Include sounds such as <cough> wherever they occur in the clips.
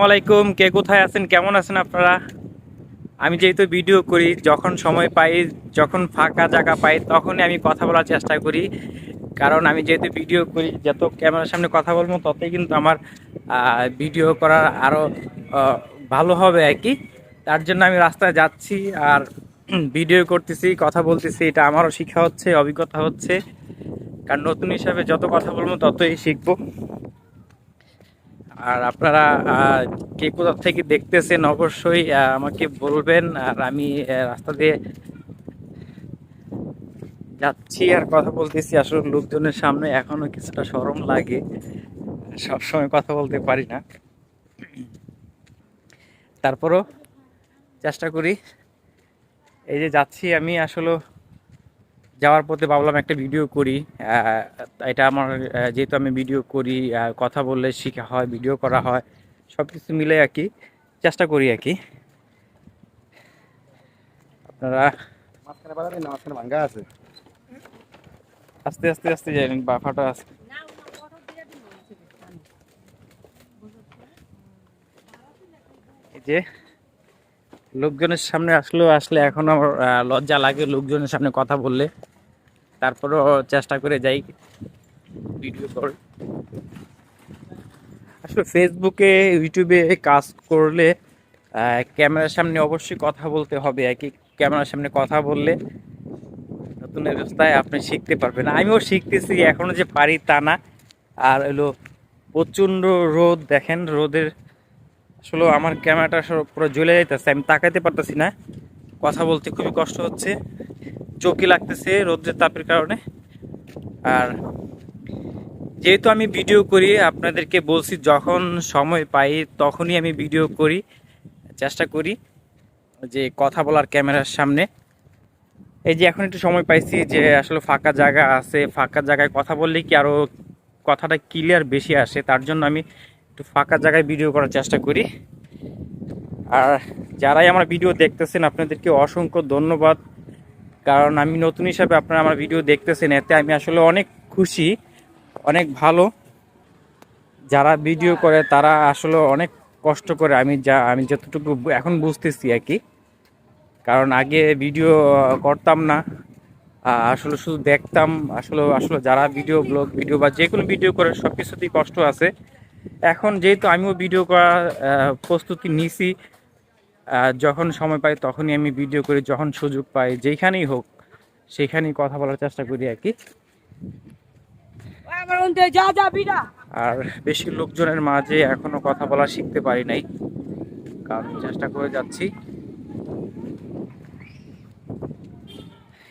আসসালামাইকুম কে কোথায় আছেন, কেমন আছেন আপনারা? আমি যেহেতু ভিডিও করি, যখন সময় পাই, যখন ফাঁকা জায়গা পাই, তখনই আমি কথা বলার চেষ্টা করি। কারণ আমি যেহেতু ভিডিও করি, যত ক্যামেরার সামনে কথা বলব, ততই কিন্তু আমার ভিডিও করার আরও ভালো হবে আর কি। তার জন্য আমি রাস্তায় যাচ্ছি আর <clears throat> ভিডিও করতেছি, কথা বলতেছি। এটা আমারও শিক্ষা হচ্ছে, অভিজ্ঞতা হচ্ছে। কারণ নতুন হিসাবে যত কথা বলব, ততই শিখব। আর আপনারা কে কোথা থেকে দেখতেছেন অবশ্যই আমাকে বলবেন। আর আমি রাস্তা দিয়ে যাচ্ছি আর কথা বলতেছি। আসলে লোকজনের সামনে এখনও কিছুটা সরম লাগে। সবসময় কথা বলতে পারি না। তারপরও চেষ্টা করি। এই যে যাচ্ছি আমি আসলে যাওয়ার পথে ভাবলাম একটা ভিডিও করি। এটা আমার যেহেতু আমি ভিডিও করি কথা বললে শেখা হয় ভিডিও করা হয় সব কিছু মিলে আর কি চেষ্টা করি আর কি। আপনারা আস্তে আস্তে আস্তে যাবেন বা ফাটা আছে। যে লোকজনের সামনে আসলেও আসলে এখন আমার লজ্জা লাগে লোকজনের সামনে কথা বললে। তারপরেও চেষ্টা করে যাই ভিডিও করে। আসলে ফেসবুকে ইউটিউবে কাজ করলে ক্যামেরার সামনে অবশ্যই কথা বলতে হবে, একই ক্যামেরার সামনে কথা বললে নতুন অবস্থায় আপনি শিখতে পারবেন। আমিও শিখতেছি এখনও যে পারি তা না। আর হলো প্রচণ্ড রোদ, দেখেন রোদের, আসলে আমার ক্যামেরাটা পুরো জ্বলে যাইতেছে, আমি তাকাইতে পারতেছি না। কথা বলতে খুবই কষ্ট হচ্ছে। চোখে লাগতেছে রোদের তাপের কারণে। আর যেহেতু আমি ভিডিও করি, আপনাদেরকে বলছি যখন সময় পাই তখনই আমি ভিডিও করি, চেষ্টা করি যে কথা বলার ক্যামেরার সামনে। এই যে এখন একটু সময় পাইছি যে আসলে ফাঁকা জায়গা আছে, ফাঁকা জায়গায় কথা বললে কি আরও কথাটা ক্লিয়ার বেশি আসে, তার জন্য আমি একটু ফাঁকা জায়গায় ভিডিও করার চেষ্টা করি। আর যারাই আমার ভিডিও দেখতেছেন, আপনাদেরকে অসংখ্য ধন্যবাদ। কারণ আমি নতুন হিসাবে আপনারা আমার ভিডিও দেখতেছেন, এতে আমি আসলে অনেক খুশি, অনেক ভালো। যারা ভিডিও করে, তারা আসলে অনেক কষ্ট করে, আমি যা, আমি যতটুকু এখন বুঝতেছি আর কি। কারণ আগে ভিডিও করতাম না আসলে শুধু দেখতাম, আসলে আসলে যারা ভিডিও, ব্লগ, ভিডিও বা যে কোনো ভিডিও করে সব কিছুতেই কষ্ট আছে। এখন যেহেতু আমিও ভিডিও করার প্রস্তুতি নিছি যখন সময় পাই তখনই আমি ভিডিও করি, যখন সুযোগ পাই, যেখানেই হোক, সেখানেই কথা বলার চেষ্টা করি আর কি। আর বেশি লোকজনের মাঝে এখনও কথা বলা শিখতে পারি নাই, কারণ চেষ্টা করে যাচ্ছি।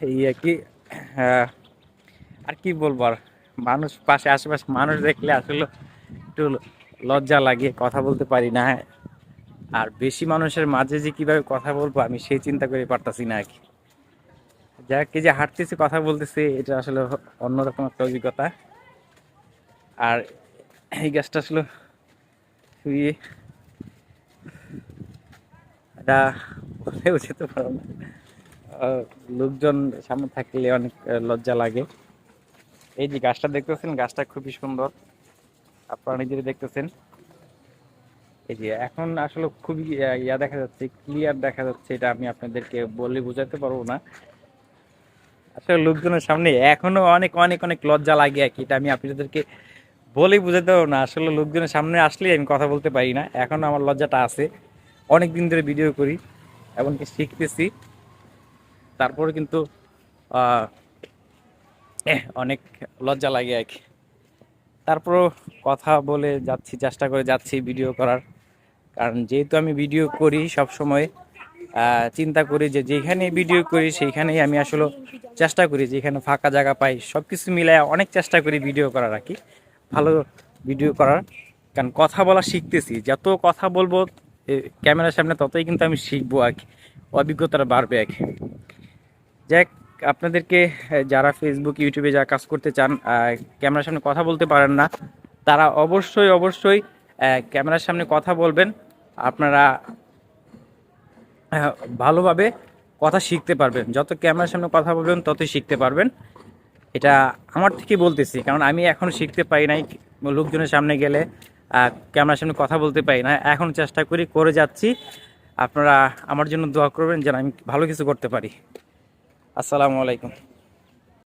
এই আর কি আর কি বলব আর, মানুষ পাশে, আশেপাশে মানুষ দেখলে আসলে একটু লজ্জা লাগে, কথা বলতে পারি না। আর বেশি মানুষের মাঝে যে কীভাবে কথা বলব আমি সেই চিন্তা করে পারতাছি না আর কি। যাক যে হাঁটতেছি, কথা বলতেছি, এটা আসলে অন্যরকম একটা অভিজ্ঞতা। আর এই গাছটা আসলে শুয়ে এটা বলেও যেতে পারো না। লোকজন সামনে থাকলে অনেক লজ্জা লাগে। এই যে গাছটা দেখতেছেন, গাছটা খুবই সুন্দর। আপনারা নিজেরা দেখতেছেন। এই যে এখন আসলে খুবই ইয়া দেখা যাচ্ছে ক্লিয়ার দেখা যাচ্ছে, এটা আমি আপনাদেরকে বলে বোঝাতে পারব না। আসলে লোকজনের সামনে এখনও অনেক অনেক অনেক লজ্জা লাগে আর কি, এটা আমি আপনাদেরকে বলে বুঝাতে পারব না। আসলে লোকজনের সামনে আসলেই আমি কথা বলতে পারি না, এখনও আমার লজ্জাটা আছে। অনেক দিন ধরে ভিডিও করি, এমনকি শিখতেছি। তারপরে কিন্তু অনেক লজ্জা লাগে আর কি। তারপরও কথা বলে যাচ্ছি, চেষ্টা করে যাচ্ছি ভিডিও করার। কারণ যেহেতু আমি ভিডিও করি সব সময় চিন্তা করি যে যেখানে ভিডিও করি সেইখানেই আমি আসলে চেষ্টা করি যেখানে ফাঁকা জায়গা পাই। সব কিছু মিলায় অনেক চেষ্টা করি ভিডিও করার আর কি। ভালো ভিডিও করার। কারণ কথা বলা শিখতেছি। যত কথা বলব ক্যামেরার সামনে ততই কিন্তু আমি শিখব আর কি। অভিজ্ঞতাটা বাড়বে আর কি। যাক, আপনাদেরকে যারা ফেসবুক ইউটিউবে যা কাজ করতে চান ক্যামেরার সামনে কথা বলতে পারেন না, তারা অবশ্যই অবশ্যই ক্যামেরার সামনে কথা বলবেন। আপনারা ভালোভাবে কথা শিখতে পারবেন। যত ক্যামেরার সামনে কথা বলবেন, ততই শিখতে পারবেন। এটা আমার থেকে বলতেছি, কারণ আমি এখনও শিখতে পারি নাই। লোকজনের সামনে গেলে ক্যামেরার সামনে কথা বলতে পারি না। এখন চেষ্টা করি, করে যাচ্ছি। আপনারা আমার জন্য দোয়া করবেন যেন আমি ভালো কিছু করতে পারি। আসসালামু আলাইকুম।